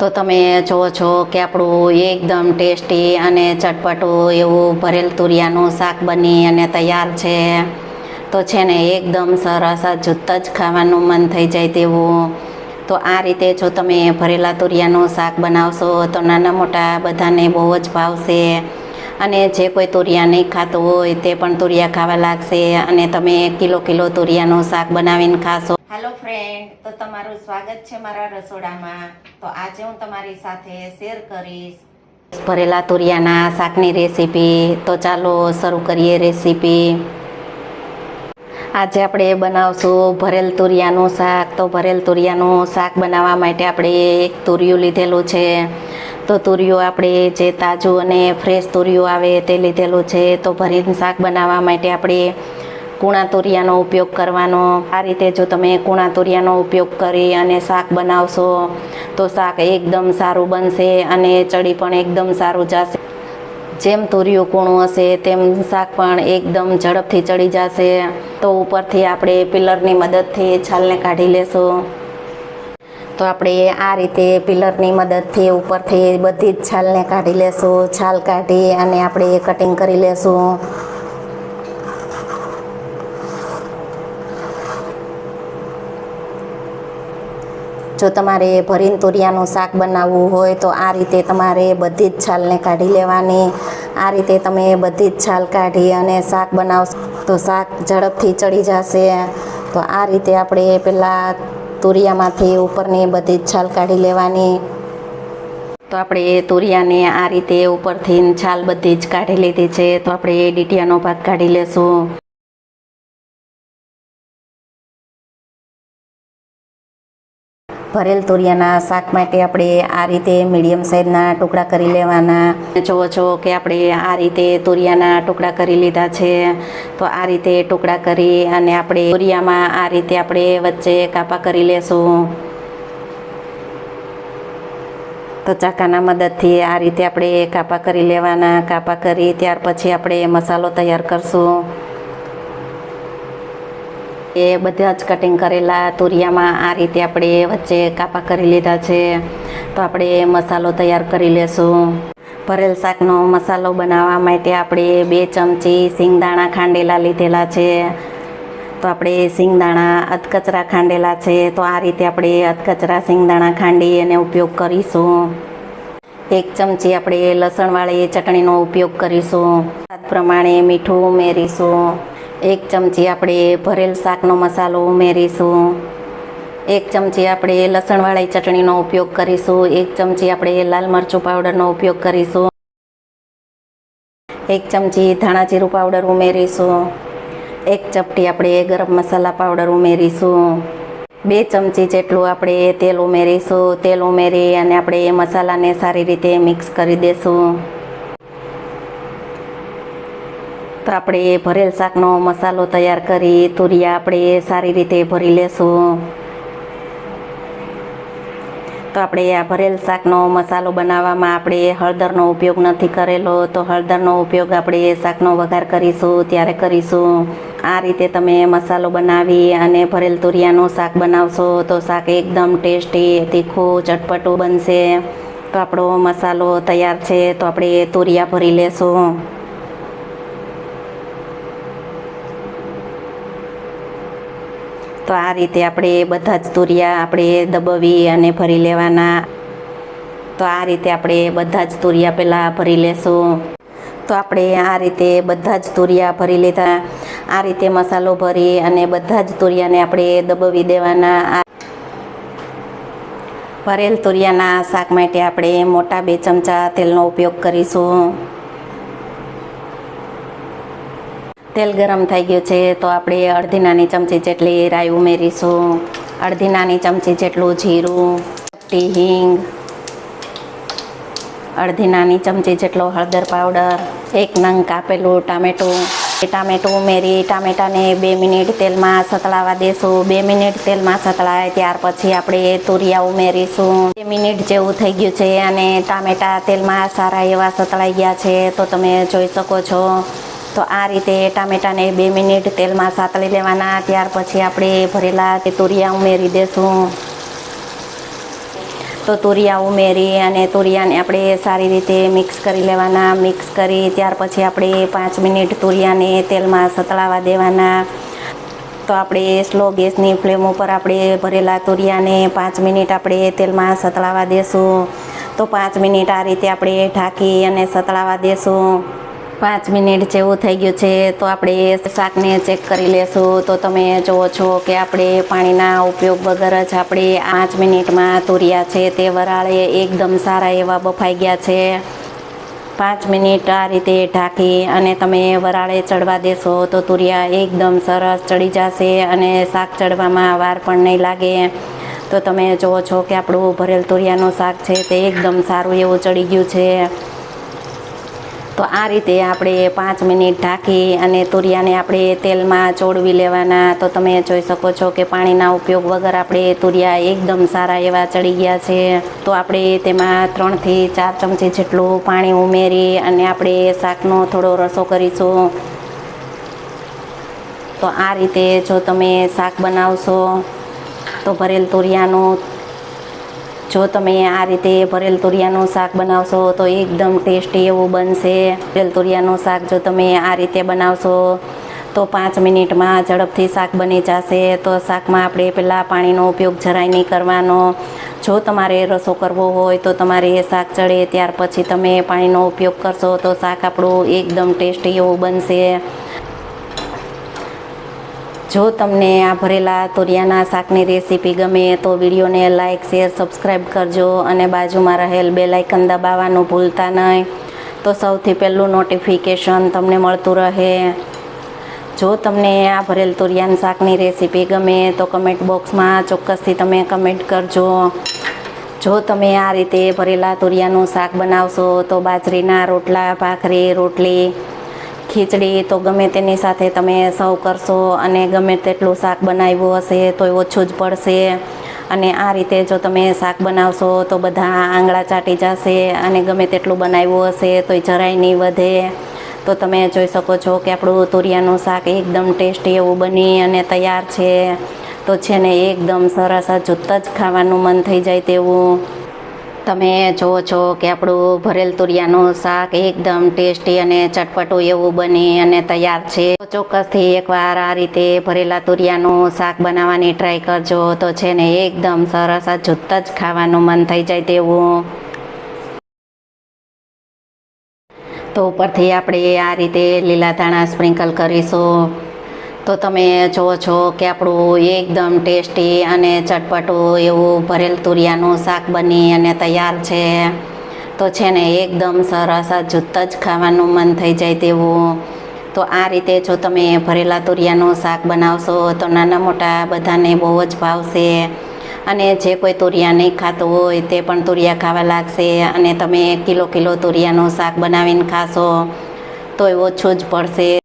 તો તમે જુઓ છો કે આપણું એકદમ ટેસ્ટી અને ચટપટું એવું ભરેલ તુરિયાનું શાક બની અને તૈયાર છે. તો છે ને, એકદમ સરસ જૂત જ ખાવાનું મન થઈ જાય તેવું. તો આ રીતે જો તમે ભરેલા તુરિયાનું શાક બનાવશો તો નાના મોટા બધાને બહુ જ ભાવશે. અને જે કોઈ તુરિયા નહીં ખાતું હોય તે પણ તુરિયા ખાવા લાગશે અને તમે કિલો કિલો તુરિયાનું શાક બનાવીને ખાશો. હેલો ફ્રેન્ડ તો તમારું સ્વાગત છે મારા રસોડામાં. તો આજે હું તમારી સાથે શેર કરીશ. ભરેલા તુરિયાના શાકની રેસીપી તો ચાલો શરૂ કરીએ રેસીપી આજે આપણે બનાવશું ભરેલ તુરિયાનું શાક. તો ભરેલ તુરિયાનું શાક બનાવવા માટે આપણે એક તુરિયું લીધેલું છે. તો તુરિયું આપણે જે તાજું અને ફ્રેશ તુરિયું આવે તે લીધેલું છે. તો ભરીને શાક બનાવવા માટે આપણે કૂણા તુરિયાનો ઉપયોગ કરવાનો. આ રીતે જો તમે કૂણા તુરિયાનો ઉપયોગ કરી અને શાક બનાવશો, તો શાક એકદમ સારું બનશે અને ચડી પણ એકદમ સારું જશે. જેમ તુરિયું કૂણું હશે, તેમ શાક પણ એકદમ ઝડપથી ચડી જશે. તો ઉપરથી આપણે પિલરની મદદથી છાલને કાઢી લેશું. તો આપણે આ રીતે પિલરની મદદથી ઉપરથી બધી જ છાલને કાઢી લેશું. છાલ કાઢી અને આપણે કટિંગ કરી લેશું. જો તમારે ભરીને તુરિયાનું શાક બનાવવું હોય તો આ રીતે તમારે બધી જ છાલને કાઢી લેવાની. આ રીતે તમે બધી જ છાલ કાઢી અને શાક બનાવશો તો શાક ઝડપથી ચડી જશે. તો આ રીતે આપણે પહેલાં તુરિયામાંથી ઉપરની બધી જ છાલ કાઢી લેવાની. તો આપણે તુરિયાને આ રીતે ઉપરથી છાલ બધી જ કાઢી લીધી છે. તો આપણે ડીટીયાનો ભાગ કાઢી લેશું. ભરેલ તુરિયાના શાક માટે આપણે આ રીતે મીડિયમ સાઇઝના ટુકડા કરી લેવાના. જુઓ છો કે આપણે આ રીતે તુરિયાના ટુકડા કરી લીધા છે. તો આ રીતે ટુકડા કરી અને આપણે તુરિયામાં આ રીતે આપણે વચ્ચે કાપા કરી લેશું. તો ચાકાના મદદથી આ રીતે આપણે કાપા કરી લેવાના. કાપા કરી ત્યાર પછી આપણે મસાલો તૈયાર કરશું. એ બધા જ કટિંગ કરેલા તુરિયામાં આ રીતે આપણે વચ્ચે કાપા કરી લીધા છે. તો આપણે મસાલો તૈયાર કરી લેશું. ભરેલ શાકનો મસાલો બનાવવા માટે આપણે બે ચમચી સિંગદાણા ખાંડેલા લીધેલા છે. તો આપણે સિંગદાણા અધકચરા ખાંડેલા છે. તો આ રીતે આપણે અધકચરા સિંગદાણા ખાંડી અને ઉપયોગ કરીશું. એક ચમચી આપણે લસણવાળી ચટણીનો ઉપયોગ કરીશું. સ્વાદ પ્રમાણે મીઠું ઉમેરીશું. એક ચમચી આપણે ભરેલ શાકનો મસાલો ઉમેરીશું. એક ચમચી આપણે લસણવાળી ચટણીનો ઉપયોગ કરીશું. એક ચમચી આપણે લાલ મરચું પાવડરનો ઉપયોગ કરીશું. એક ચમચી ધાણા જીરું પાવડર ઉમેરીશું. એક ચપટી આપણે ગરમ મસાલા પાવડર ઉમેરીશું. બે ચમચી જેટલું આપણે તેલ ઉમેરીશું. તેલ ઉમેરી અને આપણે મસાલાને સારી રીતે મિક્સ કરી દઈશું તો આપણે ભરેલ શાકનો મસાલો તૈયાર કરી, તુરિયા આપણે સારી રીતે ભરી લેશું. તો આપણે આ ભરેલ શાકનો મસાલો બનાવવામાં આપણે હળદરનો ઉપયોગ નથી કરેલો, તો હળદરનો ઉપયોગ આપણે શાકનો વઘાર કરીશું, ત્યારે કરીશું. આ રીતે તમે મસાલો બનાવી અને ભરેલ તુરિયાનું શાક બનાવશો, તો શાક એકદમ ટેસ્ટી, તીખું, ચટપટું બનશે. તો આપણો મસાલો તૈયાર છે, તો આપણે તુરિયા ભરી લેશું. તો આ રીતે આપણે બધા જ તુરિયા આપણે દબાવી અને ભરી લેવાના. તો આ રીતે આપણે બધા જ તુરિયા પહેલાં ભરી લેશું. તો આપણે આ રીતે બધા જ તુરિયા ભરી લીધા. આ રીતે મસાલો ભરી અને બધા જ તુરિયાને આપણે દબાવી દેવાના. ભરેલ તુરિયાના શાક માટે આપણે મોટા બે ચમચા તેલનો ઉપયોગ કરીશું. તેલ ગરમ થઈ ગયું છે, તો આપણે અડધી નાની ચમચી જેટલી રાઈ ઉમેરીશું. અડધી નાની ચમચી જેટલું જીરું ચપટી હિંગ, અડધી નાની ચમચી જેટલો હળદર પાવડર, એક નંગ કાપેલું ટામેટું. એ ટામેટું ઉમેરી, ટામેટાને બે મિનિટ તેલમાં સતળાવા દેશું. બે મિનિટ તેલમાં સતળાય ત્યાર પછી આપણે તુરિયા ઉમેરીશું. બે મિનિટ જેવું થઈ ગયું છે અને ટામેટા તેલમાં સારા એવા સતળાઈ ગયા છે, તો તમે જોઈ શકો છો. તો આ રીતે ટામેટાને બે મિનિટ તેલમાં સાતળી લેવાના, ત્યાર પછી આપણે ભરેલા તે તુરિયા ઉમેરી દેશું. તો તુરિયા ઉમેરી અને તુરિયાને આપણે સારી રીતે મિક્સ કરી લેવાના. મિક્સ કરી, ત્યાર પછી આપણે પાંચ મિનિટ તુરિયાને તેલમાં સતળાવા દેવાના. તો આપણે સ્લો ગેસની ફ્લેમ ઉપર આપણે ભરેલા તુરિયાને પાંચ મિનિટ આપણે તેલમાં સતળાવા દેશું. તો પાંચ મિનિટ આ રીતે આપણે ઢાંકી અને સતળાવા દેશું. પાંચ મિનિટ જેવું થઈ ગયું છે, તો આપણે શાકને ચેક કરી લેશું. તો તમે જુઓ છો કે આપણે પાણીના ઉપયોગ વગર જ આપણે પાંચ મિનિટમાં તુરિયા છે. તે વરાળે એકદમ સારા એવા બફાઈ ગયા છે. પાંચ મિનિટ આ રીતે ઢાંકી અને તમે વરાળે ચડવા દેશો, તો તુરિયા એકદમ સરસ ચડી જશે અને શાક ચડવામાં વાર પણ નહીં લાગે. તો તમે જુઓ છો કે આપણું ભરેલ તુરિયાનું શાક છે તે એકદમ સારું એવું ચડી ગયું છે. તો આ રીતે આપણે પાંચ મિનિટ ઢાંકી અને તુરિયાને આપણે તેલમાં ચોળવી લેવાના. તો તમે જોઈ શકો છો કે પાણીના ઉપયોગ વગર આપણે તુરિયા એકદમ સારા એવા ચડી ગયા છે. તો આપણે તેમાં ત્રણથી ચાર ચમચી જેટલું પાણી ઉમેરી અને આપણે શાકનો થોડો રસો કરીશું. તો આ રીતે જો તમે શાક બનાવશો, તો ભરેલ તુરિયાનું જો તમે આ રીતે ભરેલ તુરિયાનું શાક બનાવશો તો એકદમ ટેસ્ટી એવું બનશે. ભરેલ તુરિયાનું શાક જો તમે આ રીતે બનાવશો તો પાંચ મિનિટમાં ઝડપથી શાક બની જશે. તો શાકમાં આપણે પહેલાં પાણીનો ઉપયોગ જરાય નહીં કરવાનો. જો તમારે રસો કરવો હોય તો તમારે શાક ચડે, ત્યાર પછી તમે પાણીનો ઉપયોગ કરશો તો શાક આપણું એકદમ ટેસ્ટી એવું બનશે. જો તમને આ ભરેલા તોરિયાના શાકની રેસીપી ગમે તો વિડીયોને લાઇક શેર સબસ્ક્રાઈબ કરજો અને બાજુમાં રહેલ બે લાઇકન દબાવવાનું ભૂલતા નહીં. તો સૌથી પહેલું નોટિફિકેશન તમને મળતું રહે. જો તમને આ ભરેલ તુરિયાન શાકની રેસીપી ગમે તો કમેન્ટ બોક્સમાં ચોક્કસથી તમે કમેન્ટ કરજો. જો તમે આ રીતે ભરેલા તુરિયાનું શાક બનાવશો તો બાજરીના રોટલા, ભાખરી, રોટલી ખીચડી તો ગમે તેની સાથે તમે સર્વ કરશો અને ગમે તેટલું શાક બનાવ્યું હશે તો ઓછું જ પડશે. અને આ રીતે જો તમે શાક બનાવશો તો બધા આંગળા ચાટી જશે અને ગમે તેટલું બનાવ્યું હશે તો જરાય નહીં વધે. તો તમે જોઈ શકો છો કે આપણું તુરિયાનું શાક એકદમ ટેસ્ટી એવું બની અને તૈયાર છે. તો છે ને એકદમ સરસ જૂત જ ખાવાનું મન થઈ જાય તેવું. તમે જુઓ છો કે આપણું ભરેલ તુરિયાનું શાક એકદમ ટેસ્ટી અને ચટપટું એવું બની અને તૈયાર છે. ચોક્કસથી એકવાર આ રીતે ભરેલા તુરિયાનું શાક બનાવવાની ટ્રાય કરજો. તો છે ને એકદમ સરસ આ જૂત જ ખાવાનું મન થઈ જાય તેવું. તો ઉપરથી આપણે આ રીતે લીલા ધાણા સ્પ્રિંકલ કરીશું. તો તમે જુઓ છો કે આપણું એકદમ ટેસ્ટી અને ચટપટું એવું ભરેલ તુરિયાનું શાક બની અને તૈયાર છે, તો છે ને એકદમ સરસ જૂત જ ખાવાનું મન થઈ જાય તેવું. તો આ રીતે જો તમે ભરેલા તુરિયાનું શાક બનાવશો, તો નાના મોટા બધાને બહુ જ ભાવશે. અને જે કોઈ તુરિયા નહીં ખાતું હોય તે પણ તુરિયા ખાવા લાગશે અને તમે કિલો કિલો તુરિયાનું શાક બનાવીને ખાશો, તો એ ઓછું જ પડશે.